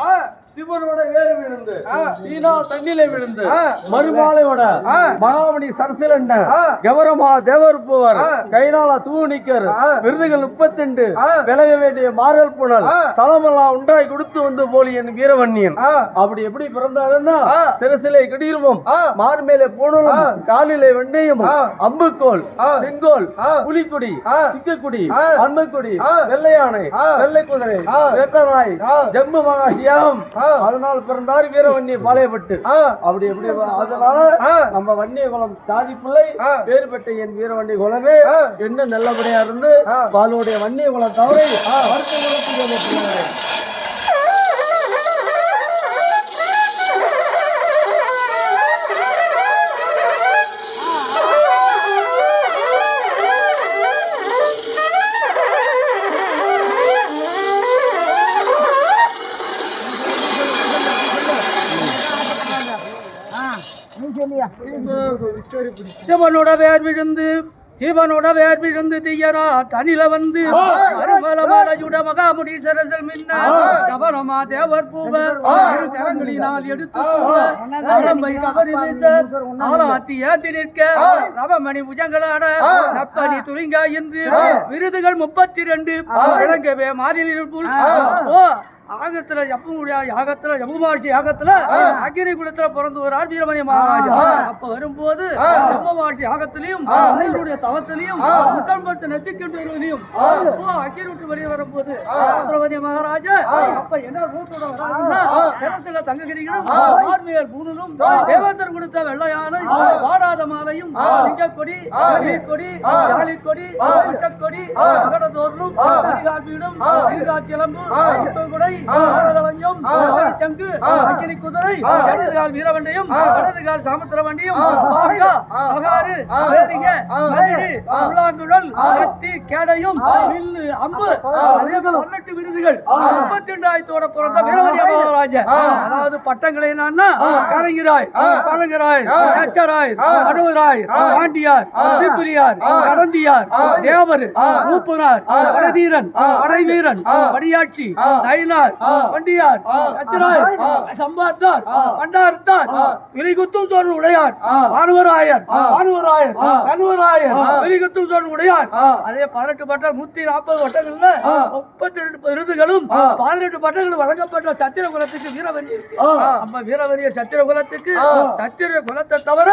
হয় சீனா தண்ணியில விழுந்து ஆ. மறுமாலையோட ஆ. மகாமணி சரசிலண்ட. கௌரமா தேவர் பூவர் ஆ. கைநாள தூணிக்கர். விருதுகள் முப்பத்தெண்டு. விலக வேண்டிய மாறல் புனல். சலமெல்லாம் உண்டாய் கொடுத்து வந்து போலியன் வீரவன்னியன். அப்படி எப்படி பிறந்தாருன்னா. சிரசிலே கிடீர்வம் ஆ. மார்மேலே பூணலும் ஆ. காலிலே வெண்டையும் ஆ. அம்புக்கோல். செங்கோல். புலிக்குடி. சிக்கக்குடி. அன்பக்குடி. வெள்ளையானை. வெள்ளை குதிரை ஆ. ஜம்மு மகாசியாகம் ஆ. அதனால் பிறந்தார் வீரவன்னி பாளையப்பட்டு. அப்படி எப்படி அதனால. நம்ம வன்னிய குலம் சாதி பிள்ளை. பேர் பெற்ற என் வீரவண்டி குலமே. என்ன நல்லபடியா இருந்து. பாலுடைய வன்னிய குலம் தவிர சிவனோட வேர் விழுந்து சிவனோட வேர் விழுந்து தீயரா தனில வந்து அருமல மலையுட மகாமுடி சரசல் மின்ன கவனமா தேவர் பூவர் கரங்களினால் எடுத்து அரம்பை ஏந்தி நிற்க ரவமணி புஜங்களாட நப்பனி துளிங்கா என்று விருதுகள் முப்பத்தி ரெண்டு விளங்கவே மாறிலில் ஓ. யாகத்துல எப்பமுடியா யாகத்துல ஜம்முமாட்சி யாகத்துல அக்கினி குலத்துல பிறந்து ஒரு வீரமணி மகாராஜா. அப்ப வரும்போது ஜம்முமாட்சி யாகத்திலையும் அவருடைய தவத்திலையும் பத்து நெத்திக்கின்றதிலையும் ஓ அக்கினி விட்டு வெளியே வரும்போது சத்ரவதி மகாராஜா அப்ப என்ன ரூட்டோட வராதுன்னா சிரசில தங்ககிரிகளும் ஆர்மியர் பூணலும் தேவேந்தர் கொடுத்த வெள்ளையானை வாடாத மாலையும் சிங்கக்கொடி கொடி ஜாலிக்கொடி பச்சைக்கொடி அகடதோர்லும் அரிகாப்பீடும் அரிகாச்சிலம்பு குடை ஆரவஞ்சம் சங்கு அக்கினி குதிரை இடதுகால் வீரவண்டையும் சாமுத்திர வண்டியும் அகாறு வேரிக மதிடு உள்ளாங்குழல் கத்தி கேடையும் வில்லு அம்பு அதே பதினெட்டு விருதுகள். முப்பத்தி ரெண்டாயிரத்தோட பிறந்த வீரவதி மகாராஜா அதாவது பட்டங்களை என்னன்னா கலைஞராய் கலைஞராய் கச்சராய் அனுவராய் பாண்டியார் சிப்பிலியார் கடந்தியார் தேவர் மூப்பனார் வடதீரன் வடைவீரன் வடியாட்சி நயினார் வண்டியார் கச்சராய் சம்பாத்தார் பண்டாரத்தார் விரிகுத்தும் சோழன் உடையார் பானுவராயர் பானுவராயர் கனுவராயர் விரிகுத்தும் சோழன் உடையார். அதே பதினெட்டு பட்டம் நூத்தி நாற்பது வட்டங்கள்ல முப்பத்தி ரெண்டு விருதுகளும் பதினெட்டு பட்டங்கள் வழங்கப்பட்ட சத்திர குலத்துக்கு வீரவரி அப்ப வீரவரிய சத்திர குலத்துக்கு சத்திர குலத்தை தவிர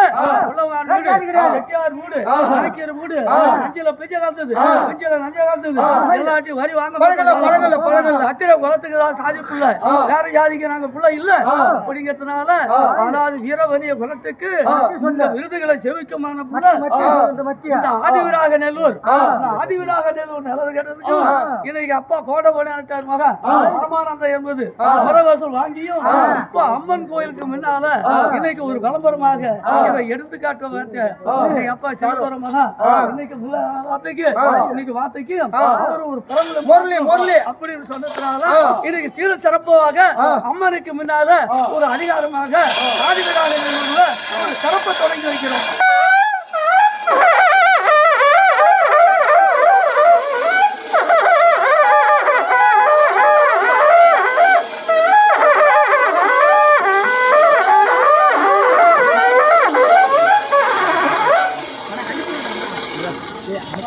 வீடு. நாய்க்கர் வீடு அஞ்சில பிஞ்ச காந்தது அஞ்சில நஞ்ச காந்தது. எல்லாத்தையும் வரி வாங்க. சத்திர குலத்துக்கு தான் சாதி புள்ள. வேற ஜாதிக்கு நாங்க புள்ள இல்ல. அப்படிங்கிறதுனால அதாவது வீரவரிய குலத்துக்கு இந்த விருதுகளை செவிக்குமான புள்ள. இந்த ஆதிவிராக நெல்லூர். ஆதிவிராக நெல்லூர் நல்லது கேட்டதுக்கு இன்னைக்கு அப்பா கோட்டை போனாட்டார் மகன் பரமானந்த என்பது மரவசூல் வாங்கியும் இப்ப அம்மன் கோயிலுக்கு முன்னால இன்னைக்கு ஒரு விளம்பரமாக இதை எடுத்துக்காட்ட இன்னைக்கு அப்பா சிலம்பர மகன் இன்னைக்கு வார்த்தைக்கு இன்னைக்கு வார்த்தைக்கு அவர் ஒரு முரளி, முரளி. அப்படின்னு சொன்னதுனால இன்னைக்கு சீர சிறப்பாக அம்மனுக்கு முன்னால ஒரு அதிகாரமாக நெல்லூர்ல ஒரு சிறப்பை தொடங்கி வைக்கிறோம்.